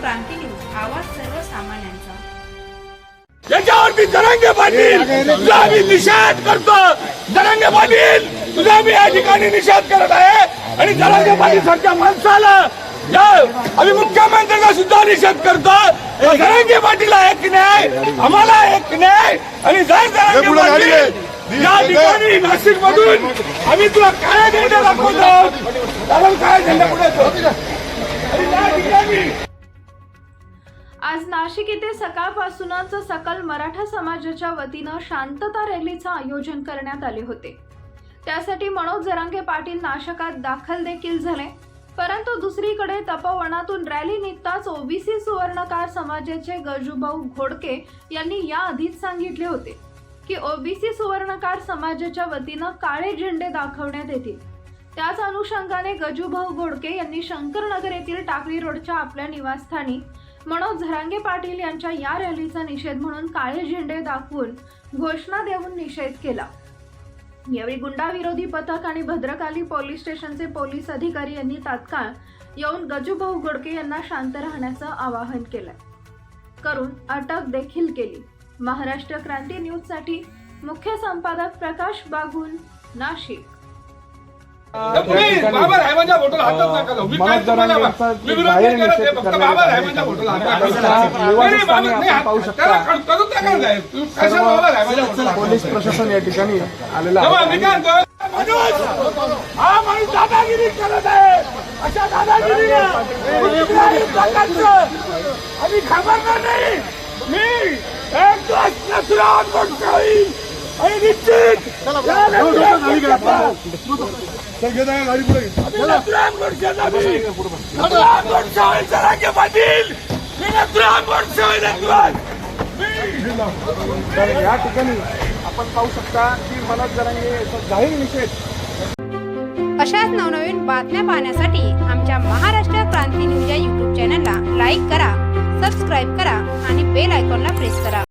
क्रांती news आवाज सर्वसामान्यांचा. याच्यावरती जरांगे पाटील तुझा आम्ही निषेध करतो. जरांगे पाटील तुझा आम्ही या ठिकाणी निषेध करत आहे. आणि जरांगे पाटील सारख्या माणसाला या आम्ही मुख्यमंत्र्यांना सुद्धा निषेध करतो. जरांगे पाटीलला एक न्याय आम्हाला एक न्याय आणि जर जरांगे पाटील या ठिकाणी नाशिक मधून आम्ही तुला काय झेंडा दाखवतो? कारण काय झेंडा पुढे? आणि या ठिकाणी आज नाशिक येथे सकाळपासूनच सकल मराठा समाजाच्या वतीनं शांतता रॅलीचं आयोजन करण्यात आले होते. त्यासाठी मनोज जरांगे पाटील नाशकात दाखल देखील झाले. परंतु दुसरीकडे तपोवनातून रॅली निघताच ओबीसी सुवर्णकार समाजाचे गजूभाऊ घोडके यांनी या आधीच सांगितले होते की ओबीसी सुवर्णकार समाजाच्या वतीनं काळे झेंडे दाखवण्यात येतील. त्याच अनुषंगाने गजूभाऊ घोडके यांनी शंकरनगर येथील टाकळी रोडच्या आपल्या निवासस्थानी मनोज झरांगे पाटील यांच्या या रॅलीचा निषेध म्हणून काळे झेंडे दाखवून घोषणा देऊन निषेध केला. यावेळी गुंडाविरोधी पथक आणि भद्रकाली पोलीस स्टेशनचे पोलीस अधिकारी यांनी तात्काळ येऊन गजूभाऊ गोडके यांना शांत राहण्याचं आवाहन केलं. करून अटक देखील केली. महाराष्ट्र क्रांती न्यूजसाठी मुख्य संपादक प्रकाश बागुल नाशिक. बाबा रायमाच्या फोटोला हातच नका लावू. मी काय मनोज तुम्हाला जरांगेंचा मी विरोध नाही जाहीर करत आहे, निषेध फक्त करण्यात बाबा आला रायमाच्या आहे. फोटोला हात आता नका लावू. निवासस्थानी नाही, बाबा, आपण नाही, पाहू शकता. त्याला करू- करू नका काय. तुम्ही कशाला बाबा रायमाच्या फोटोला हात पोलीस लावता? प्रशासन या ठिकाणी आलेलं तेव्हा आहे मी काय म्हणतो, मनोज, हा माणूस दादागिरी करत आहे अशा प्रकारचं आम्ही घाबरणार नाही मी एक दिवस नसरात होईल आणि निश्चित या नसरात मोर्चाचा आम्ही नसरात मोर्चाचा मी नसरात मोर्चा होईल जरांगे पाटील. मी नसरात मोर्चा होईल एक दिवस. मी तर या ठिकाणी आपण पाहू शकता की मनोज जरांगे याचा जाहीर निषेध. अशाच नवनवीन बातम्या पाहण्यासाठी आमच्या महाराष्ट्र क्रांती न्यूज या यूट्यूब चॅनलला लाईक करा सबस्क्राईब करा आणि बेल आयकॉनला प्रेस करा.